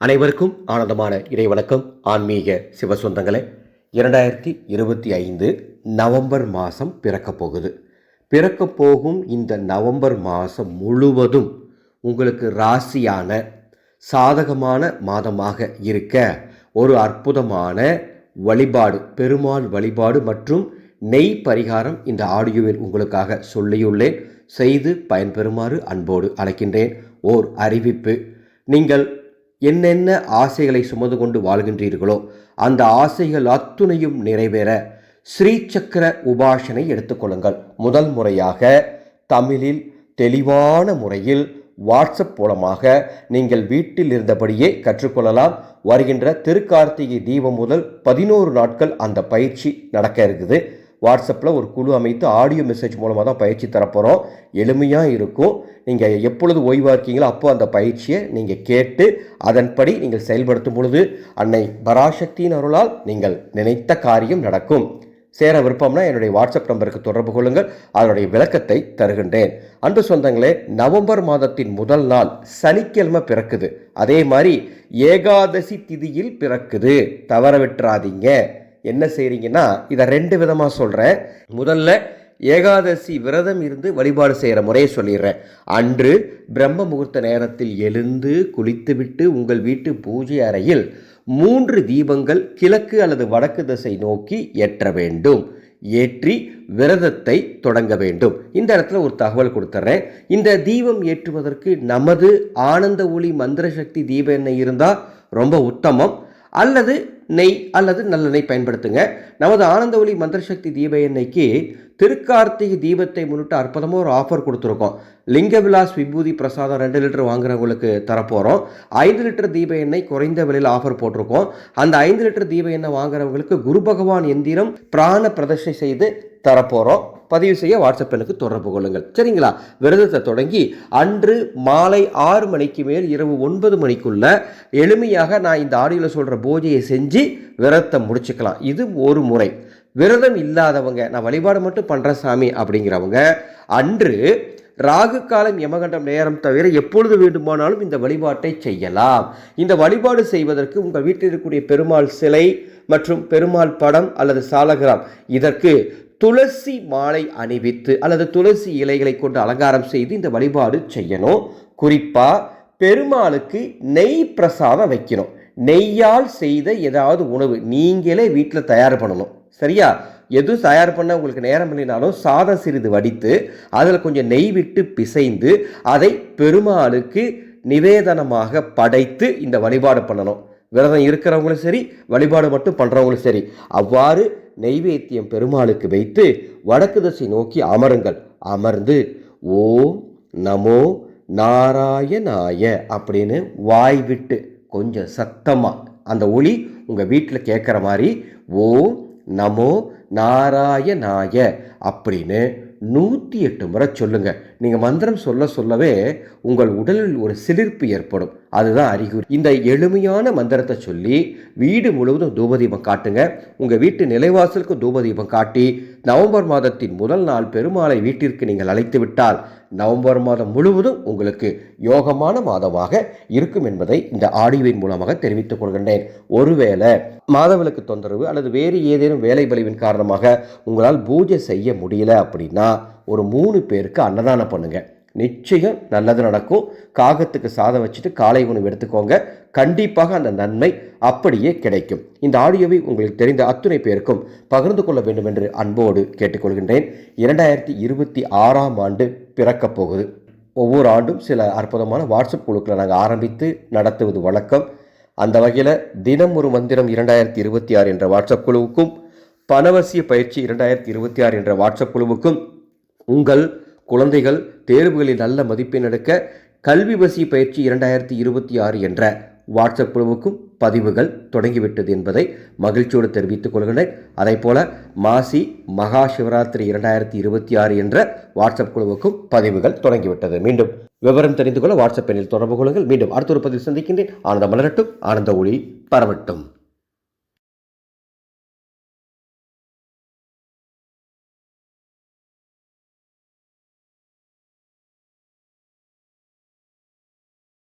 அனைவருக்கும் ஆனந்தமான இறைவணக்கம் ஆன்மீக சிவசொந்தங்களே இரண்டாயிரத்தி இருபத்தி ஐந்து நவம்பர் மாதம் பிறக்கப் போகுது. பிறக்கப் போகும் இந்த நவம்பர் மாதம் முழுவதும் உங்களுக்கு ராசியான சாதகமான மாதமாக இருக்க ஒரு அற்புதமான வழிபாடு பெருமாள் வழிபாடு மற்றும் நெய் பரிகாரம் இந்த ஆடியோவில் உங்களுக்காக சொல்லியுள்ளேன். செய்து பயன்பெறுமாறு அன்போடு அழைக்கின்றேன். ஓர் அறிவிப்பு. நீங்கள் என்னென்ன ஆசைகளை சுமந்து கொண்டு வாழ்கின்றீர்களோ அந்த ஆசைகள் அத்துணையும் நிறைவேற ஸ்ரீசக்கர உபாசனை எடுத்துக்கொள்ளுங்கள் முதல் முறையாக தமிழில் தெளிவான முறையில் வாட்ஸ்அப் மூலமாக நீங்கள் வீட்டில் இருந்தபடியே கற்றுக்கொள்ளலாம். வருகின்ற திருக்கார்த்திகை தீபம் முதல் பதினோரு நாட்கள் அந்த பயிற்சி நடக்க இருக்குது. வாட்ஸ்அப்பில் ஒரு குழு அமைத்து ஆடியோ மெசேஜ் மூலமாக தான் பயிற்சி தரப்போகிறோம் எளிமையாக இருக்கும். நீங்கள் எப்பொழுது ஓய்வாக இருக்கீங்களோ அப்போ அந்த பயிற்சியை நீங்கள் கேட்டு அதன்படி நீங்கள் செயல்படுத்தும் பொழுது அன்னை பராசக்தியின் அருளால் நீங்கள் நினைத்த காரியம் நடக்கும். சேர விருப்பம்னா என்னுடைய வாட்ஸ்அப் நம்பருக்கு தொடர்பு கொள்ளுங்கள். அதனுடைய விளக்கத்தை தருகின்றேன். அன்பு சொந்தங்களே நவம்பர் மாதத்தின் முதல் நாள் சனிக்கிழமை பிறக்குது. அதே மாதிரி ஏகாதசி திதியில் பிறக்குது. தவற விட்டுறாதீங்க. என்ன செய்கிறீங்கன்னா இதை ரெண்டு விதமாக சொல்கிறேன் முதல்ல ஏகாதசி விரதம் இருந்து வழிபாடு செய்கிற முறையை சொல்லிடுறேன். அன்று பிரம்ம முகூர்த்த நேரத்தில் எழுந்து குளித்துவிட்டு உங்கள் வீட்டு பூஜை அறையில் மூன்று தீபங்கள் கிழக்கு அல்லது வடக்கு திசை நோக்கி ஏற்ற வேண்டும். ஏற்றி விரதத்தை தொடங்க வேண்டும். இந்த இடத்துல ஒரு தகவல் கொடுத்துட்றேன் இந்த தீபம் ஏற்றுவதற்கு நமது ஆனந்த ஒளி மந்திர சக்தி தீப எண்ணெய் இருந்தால் ரொம்ப உத்தமம். அல்லது நெய் அல்லது நல்லெண்ணெய் பயன்படுத்துங்க. நமது ஆனந்த ஒளி மந்திரசக்தி தீப எண்ணெய்க்கு திருக்கார்த்திகை தீபத்தை முன்னிட்டு அற்புதமாக ஒரு ஆஃபர் கொடுத்துருக்கோம். லிங்க விலாஸ் விபூதி பிரசாதம் ரெண்டு லிட்டர் வாங்குறவங்களுக்கு தரப்போகிறோம் ஐந்து லிட்டர் தீப எண்ணெய் குறைந்த விலையில் ஆஃபர் போட்டிருக்கோம். அந்த ஐந்து லிட்டர் தீப எண்ணெய் வாங்குறவங்களுக்கு குரு பகவான் எந்திரம் பிராண பிரதர்ஷனை செய்து தரப்போகிறோம் பதிவு செய்ய வாட்ஸ்அப் எனக்கு தொடர்பு கொள்ளுங்கள். சரிங்களா? விரதத்தை தொடங்கி அன்று மாலை ஆறு மணிக்கு மேல் இரவு ஒன்பது மணிக்குள்ள எளிமையாக நான் இந்த ஆடியோவில் சொல்கிற பூஜையை செஞ்சு விரதத்தை முடிச்சுக்கலாம். இது ஒரு முறை. விரதம் இல்லாதவங்க நான் வழிபாடு மட்டும் பண்ணுறேன் சாமி அப்படிங்கிறவங்க அன்று ராகு காலம் யமகண்டம் நேரம் தவிர எப்பொழுது வேண்டுமானாலும் இந்த வழிபாட்டை செய்யலாம். இந்த வழிபாடு செய்வதற்கு உங்கள் வீட்டில் இருக்கக்கூடிய பெருமாள் சிலை மற்றும் பெருமாள் படம் அல்லது சாலகிராம் இதற்கு துளசி மாலை அணிவித்து அல்லது துளசி இலைகளை கொண்டு அலங்காரம் செய்து இந்த வழிபாடு செய்யணும். குறிப்பாக பெருமாளுக்கு நெய் பிரசாதம் வைக்கணும். நெய்யால் செய்த ஏதாவது உணவு நீங்களே வீட்டில் தயார் பண்ணணும். சரியா? எதுவும் தயார் பண்ண உங்களுக்கு நேரம் இல்லைனாலும் சாதம் சிறிது வடித்து அதில் கொஞ்சம் நெய் விட்டு பிசைந்து அதை பெருமாளுக்கு நிவேதனமாக படைத்து இந்த வழிபாடு பண்ணணும். விரதம் இருக்கிறவங்களும் சரி வழிபாடு மட்டும் பண்ணுறவங்களும் சரி. அவ்வாறு நெய்வேத்தியம் பெருமாளுக்கு வைத்து வடக்கு திசை நோக்கி அமருங்கள். அமர்ந்து ஓம் நமோ நாராயணாய அப்படின்னு வாய் விட்டு கொஞ்சம் சத்தமாக அந்த ஒளி உங்கள் வீட்டில் கேட்குற மாதிரி ஓம் நமோ நாராயணாய அப்படின்னு நூற்றி எட்டு முறை சொல்லுங்கள் நீங்கள் மந்திரம் சொல்ல சொல்லவே உங்கள் உடலில் ஒரு சிலிர்ப்பு ஏற்படும். அதுதான் அறிகுறி. இந்த எளிமையான மந்திரத்தை சொல்லி வீடு முழுவதும் தூபதீபம் காட்டுங்க. உங்கள் வீட்டு நிலைவாசலுக்கு தூபதீபம் காட்டி நவம்பர் மாதத்தின் முதல் நாள் பெருமாளை வீட்டிற்கு நீங்கள் அழைத்து விட்டால் நவம்பர் மாதம் முழுவதும் உங்களுக்கு யோகமான மாதமாக இருக்கும் என்பதை இந்த ஆடியோவின் மூலமாக தெரிவித்துக் கொள்கின்றேன். ஒருவேளை மாதவிலக்கு தொந்தரவு அல்லது வேறு ஏதேனும் வேலை பலிவின் காரணமாக உங்களால் பூஜை செய்ய முடியல அப்படின்னா ஒரு மூணு பேருக்கு அன்னதானம் பண்ணுங்கள் நிச்சயம் நல்லது நடக்கும். காகத்துக்கு சாதம் வச்சுட்டு காலை உணவு எடுத்துக்கோங்க. கண்டிப்பாக அந்த நன்மை அப்படியே கிடைக்கும். இந்த ஆடியோவை உங்களுக்கு தெரிந்த அத்துணை பேருக்கும் பகிர்ந்து கொள்ள வேண்டும் என்று அன்போடு கேட்டுக்கொள்கின்றேன். இரண்டாயிரத்தி இருபத்தி ஆறாம் ஆண்டு பிறக்கப் போகுது. ஒவ்வொரு ஆண்டும் சில அற்புதமான வாட்ஸ்அப் குழுக்களை நாங்கள் ஆரம்பித்து நடத்துவது வழக்கம். அந்த வகையில் தினம் ஒரு மந்திரம் இரண்டாயிரத்தி இருபத்தி ஆறு என்ற வாட்ஸ்அப் குழுவுக்கும் பணவசிய பயிற்சி இரண்டாயிரத்தி இருபத்தி ஆறு என்ற வாட்ஸ்அப் குழுவுக்கும் உங்கள் குழந்தைகள் தேர்வுகளில் நல்ல மதிப்பெண் எடுக்க கல்வி வசி பயிற்சி இரண்டாயிரத்தி இருபத்தி ஆறு என்ற வாட்ஸ்அப் குழுவுக்கும் பதிவுகள் தொடங்கிவிட்டது என்பதை மகிழ்ச்சியோடு தெரிவித்துக் கொள்கிறேன். அதே போல மாசி மகா சிவராத்திரி இரண்டாயிரத்தி இருபத்தி ஆறு என்ற வாட்ஸ்அப் குழுவுக்கும் பதிவுகள் தொடங்கிவிட்டது. மீண்டும் விவரம் தெரிந்து கொள்ள வாட்ஸ்அப் எண்ணில் தொடர்பு கொள்ளுங்கள். மீண்டும் அடுத்த ஒரு பதிவு சந்திக்கின்றேன். ஆனந்த மலரட்டும். ஆனந்த ஒளி பரவட்டும்.